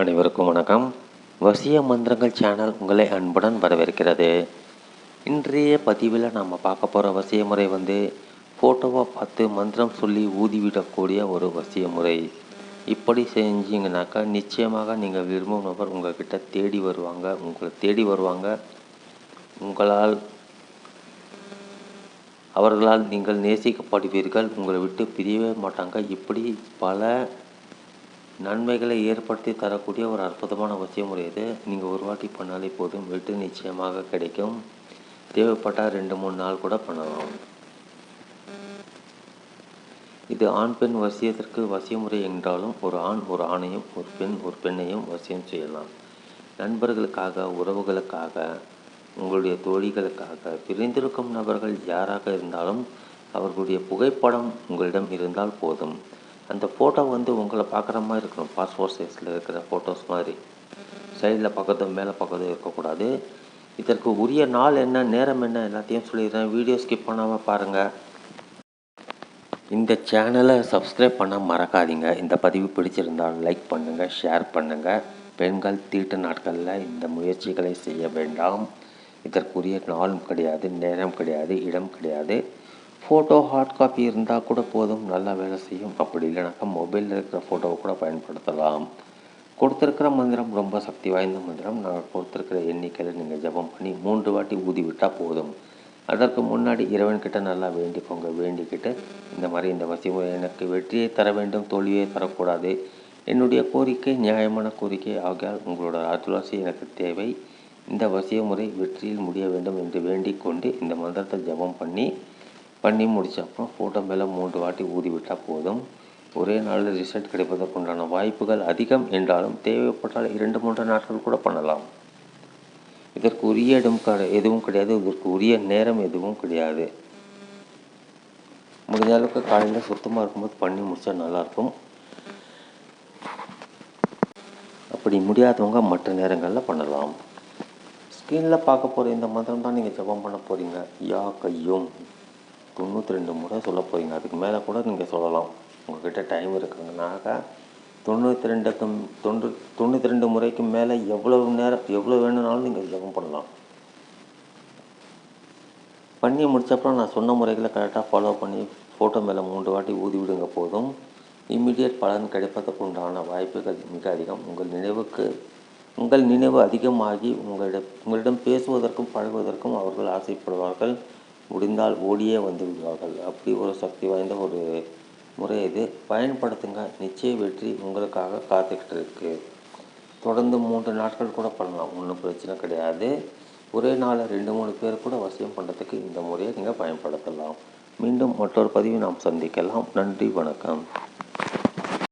அனைவருக்கும் வணக்கம். வசிய மந்திரங்கள் சேனல் உங்களை அன்புடன் வரவேற்கிறது. இன்றைய பதிவில் நாம் பார்க்க போகிற வசிய முறை வந்து ஃபோட்டோவை பார்த்து மந்திரம் சொல்லி ஊதிவிடக்கூடிய ஒரு வசிய முறை. இப்படி செஞ்சீங்கனாக்கா நிச்சயமாக நீங்கள் விரும்பும் நபர் உங்கள்கிட்ட தேடி வருவாங்க. உங்களை தேடி வருவாங்க. உங்களால் அவர்களால் நீங்கள் நேசிக்கப்படுவீர்கள். உங்களை விட்டு பிரியவே மாட்டாங்க. இப்படி பல நன்மைகளை ஏற்படுத்தி தரக்கூடிய ஒரு அற்புதமான வசியமுறை இது நீங்கள் ஒரு வாட்டி பண்ணாலே போதும். வெட்டு நிச்சயமாக கிடைக்கும். தேவைப்பட்டால் ரெண்டு மூணு நாள் கூட பண்ணலாம். இது ஆண் பெண் வசியத்திற்கு வசிய முறை என்றாலும் ஒரு ஆண் ஒரு ஆணையும் ஒரு பெண் ஒரு பெண்ணையும் வசியம் செய்யலாம். நண்பர்களுக்காக உறவுகளுக்காக உங்களுடைய தோழிகளுக்காக பிரிந்திருக்கும் நபர்கள் யாராக இருந்தாலும் அவர்களுடைய புகைப்படம் உங்களிடம் இருந்தால் போதும். அந்த ஃபோட்டோ வந்து உங்களை பார்க்குற மாதிரி இருக்கணும். பாஸ்போர்ட் சைஸில் இருக்கிற ஃபோட்டோஸ் மாதிரி. சைடில் பார்க்கறதும் மேலே பக்கத்தும் இருக்கக்கூடாது. இதற்கு உரிய நாள் என்ன நேரம் என்ன எல்லாத்தையும் சொல்லிடுறேன். வீடியோ ஸ்கிப் பண்ணாமல் பாருங்கள் இந்த சேனலை சப்ஸ்கிரைப் பண்ண மறக்காதீங்க. இந்த பதிவு பிடிச்சிருந்தால் லைக் பண்ணுங்கள் ஷேர் பண்ணுங்கள் பெண்கள் தீட்டு நாட்களில் இந்த முயற்சிகளை செய்ய வேண்டாம். இதற்குரிய நாளும் கிடையாது நேரம் கிடையாது இடம் கிடையாது. ஃபோட்டோ ஹார்ட் காப்பி இருந்தால் கூட போதும். நல்லா வேலை செய்யும். அப்படி இல்லைனாக்கா மொபைலில் இருக்கிற ஃபோட்டோவை கூட பயன்படுத்தலாம். கொடுத்துருக்கிற மந்திரம் ரொம்ப சக்தி வாய்ந்த மந்திரம். நான் கொடுத்துருக்கிற எண்ணிக்கையில் நீங்கள் ஜபம் பண்ணி மூன்று வாட்டி ஊதி விட்டால் போதும். அதற்கு முன்னாடி இறைவன்கிட்ட நல்லா வேண்டிக்கோங்க. வேண்டிக்கிட்டு இந்த மாதிரி இந்த வசிமுறை எனக்கு வெற்றியை தர வேண்டும். தோல்வியை தரக்கூடாது. என்னுடைய கோரிக்கை நியாயமான கோரிக்கை. ஆகியால் உங்களோட ஆத்துலாசி எனக்கு தேவை. இந்த வசிய முறை வெற்றியில் முடிய வேண்டும் என்று வேண்டிக் கொண்டு இந்த மந்திரத்தை ஜபம் பண்ணி பண்ணி முடித்த அப்புறம் ஃபோட்டோ மேலே மூன்று வாட்டி ஊதி விட்டால் போதும். ஒரே நாளில் ரிசல்ட் கிடைப்பதற்குண்டான வாய்ப்புகள் அதிகம் என்றாலும் தேவைப்பட்டால் இரண்டு மூன்று நாட்கள் கூட பண்ணலாம். இதற்கு உரிய இடம் எதுவும் கிடையாது. இதற்கு உரிய நேரம் எதுவும் கிடையாது. முடிஞ்ச அளவுக்கு காலையில் சுத்தமாக இருக்கும்போது பண்ணி முடித்தா நல்லாயிருக்கும் அப்படி முடியாதவங்க மற்ற நேரங்களில் பண்ணலாம். ஸ்க்ரீனில் பார்க்க போகிற இந்த மந்திரம் தான் நீங்கள் ஜபம் பண்ண போகிறீங்க யா கையும். தொண்ணூற்றி ரெண்டு முறை சொல்ல போகிறீங்க அதுக்கு மேலே கூட நீங்கள் சொல்லலாம். உங்கள்கிட்ட டைம் இருக்குங்கனாக்கா தொண்ணூற்றி ரெண்டுக்கும் தொண்ணூ தொண்ணூற்றி ரெண்டு முறைக்கு மேலே எவ்வளவு நேரம் எவ்வளோ வேணும்னாலும் நீங்கள் ஜபம் பண்ணலாம். பண்ணி முடித்தப்பறம் நான் சொன்ன முறைகளை கரெக்டாக ஃபாலோ பண்ணி ஃபோட்டோ மேலே மூன்று வாட்டி ஊதி விடுங்க போதும். இம்மிடியட் பலன் கிடைப்பதற்கு உண்டான வாய்ப்புகள் மிக அதிகம். உங்கள் நினைவுக்கு உங்கள் நினைவு அதிகமாகி உங்களிடம் உங்களிடம் பேசுவதற்கும் பழகுவதற்கும் அவர்கள் ஆசைப்படுவார்கள். முடிந்தால் ஓடியே வந்து விடுவார்கள். அப்படி ஒரு சக்தி வாய்ந்த ஒரு முறை இது. பயன்படுத்துங்க. நிச்சய வெற்றி உங்களுக்காக காத்துக்கிட்டு இருக்கு தொடர்ந்து மூன்று நாட்கள் கூட பண்ணலாம். ஒன்றும் பிரச்சனை கிடையாது. ஒரே நாளில் ரெண்டு மூணு பேர் கூட வசியம் பண்ணுறதுக்கு இந்த முறையை நீங்கள் பயன்படுத்தலாம். மீண்டும் மற்றொரு பதிவை நாம் சந்திக்கலாம். நன்றி வணக்கம்.